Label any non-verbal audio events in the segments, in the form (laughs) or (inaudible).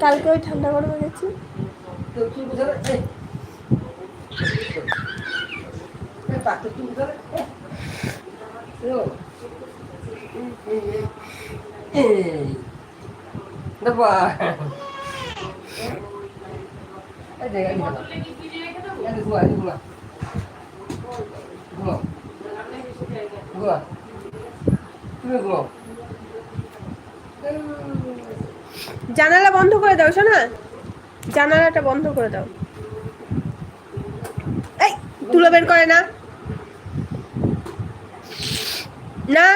কালকে ওই ঠান্ডা গরমে গেছি Dapat. জানালা বন্ধ করে দাও, শোনা? জানালাটা বন্ধ করে দাও। এই, তুলো বের করে না। না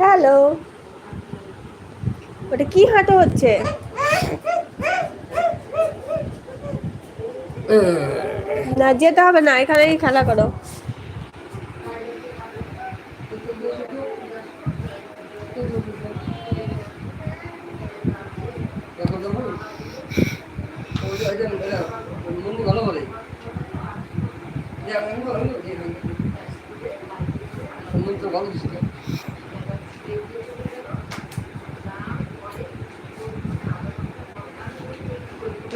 হ্যালো ওটা কি হাঁটো হচ্ছে না যেতে হবে না এখানেই খেলা করো ভালো বলে। যে আমি ভালো বলি, যে আমি- মুন্ডু তো ভালো দিছে। ওই যে,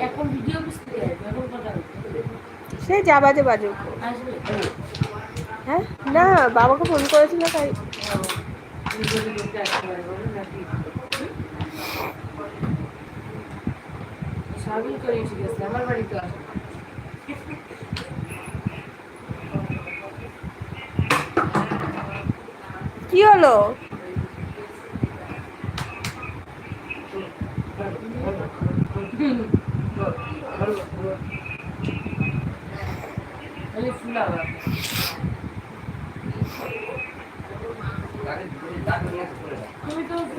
এখন ভিডিও বুঝতে। সে যা বাজে বাজুক হ্যাঁ? না বাবাকে ফোন করেছিল তাই। আমার বাড়িতে কি হলো?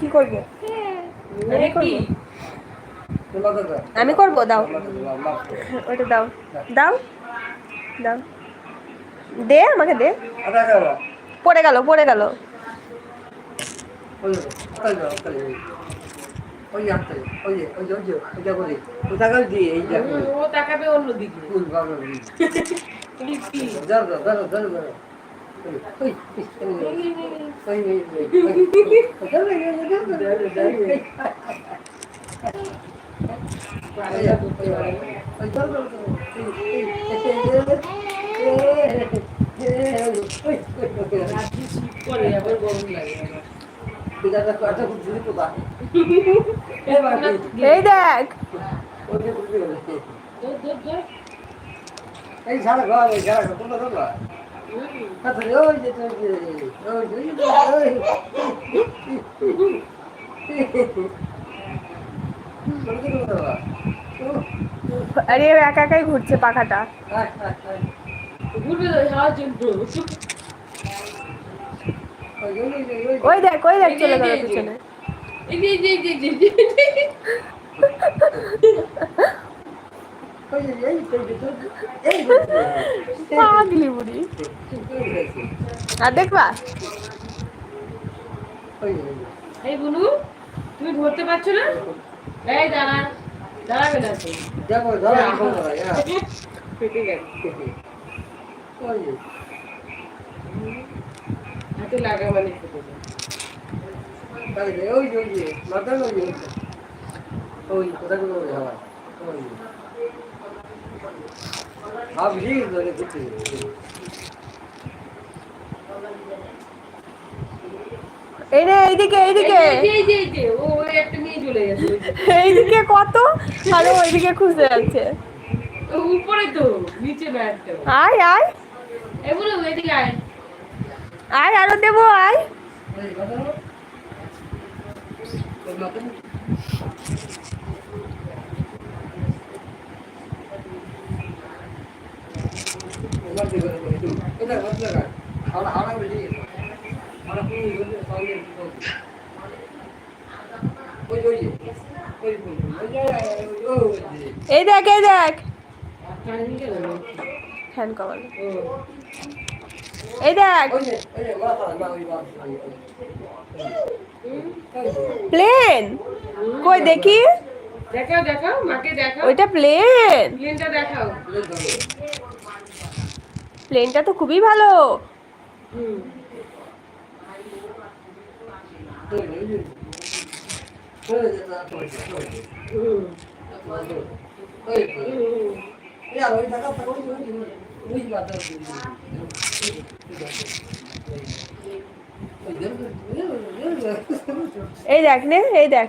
কি করব? আমি করব। দাও। ওটা দাও। দাও। দাও। দে আমাকে দে। পড়ে গেল পড়ে গেল। হুম, (laughs) এই দেখ। এই সারা ঘর এই সারা ঘর কোনটা আরে একা একাই ঘুরছে পাখাটা। ঘুরবে তো হাওয়ার জন্য ওই দেখ ওই দেখ চলে গেল পিছনে। পাগলি বুড়ি আর দেখবা? এই বুনু তুমি ধরতে পারছ না? এই দাঁড়া দাঁড়াবে না দেখো ধরো এখন ফেটে গেছে। হাতে লাগা মানে ফেটে গেছে। তাই যে, ওই ওই যে, মাথার ওই ওই যে। এইরে এইদিকে এইদিকে। এইদিকে কত? আর ওইদিকে খুঁজে যাচ্ছে উপরে তো নিচে ব্যাটটা আয় আয়। এগুলো ওইদিকে আয়। আয় আরও দেবো আয়। Thank you. এই দেখ এই দেখ। এই দেখ। প্লেন কই দেখি। দেখাও দেখাও মাকে দেখাও। ওইটা প্লেন প্লেনটা দেখাও। প্লেনটা তো খুবই ভালো। এই দেখ নে এই দেখ।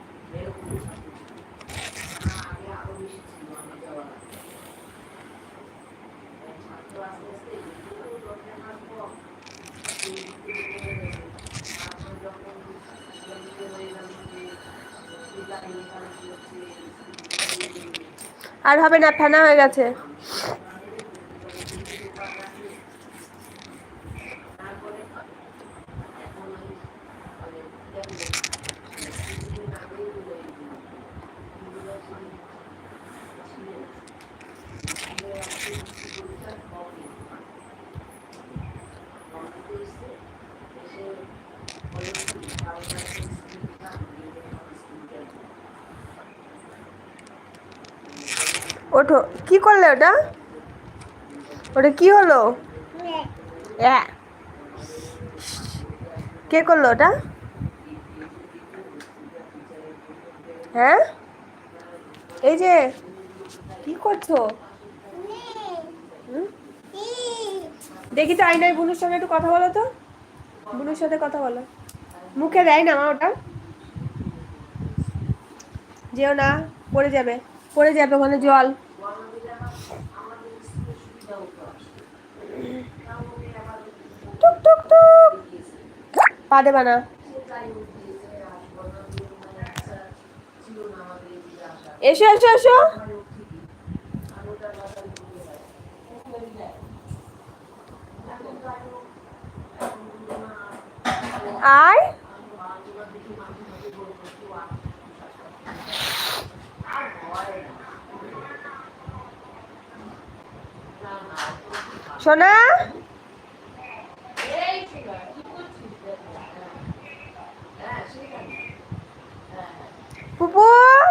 আর হবে না ফেনা হয়ে গেছে। ওঠো। কি করলে ওটা? ওটা কি হলো। কে করল ওটা? হ্যাঁ? এই যে, কি করছ? দেখি তো আইনায় বুনুর সঙ্গে একটু কথা বলো তো। বুনুর সাথে কথা বলো। মুখে দেয় না ওটা। যেও না, পড়ে যাবে। পড়ে যাবে ওখানে জল। পা দেবা না। এসো এসো এসো। আয় সোনা? পুপুর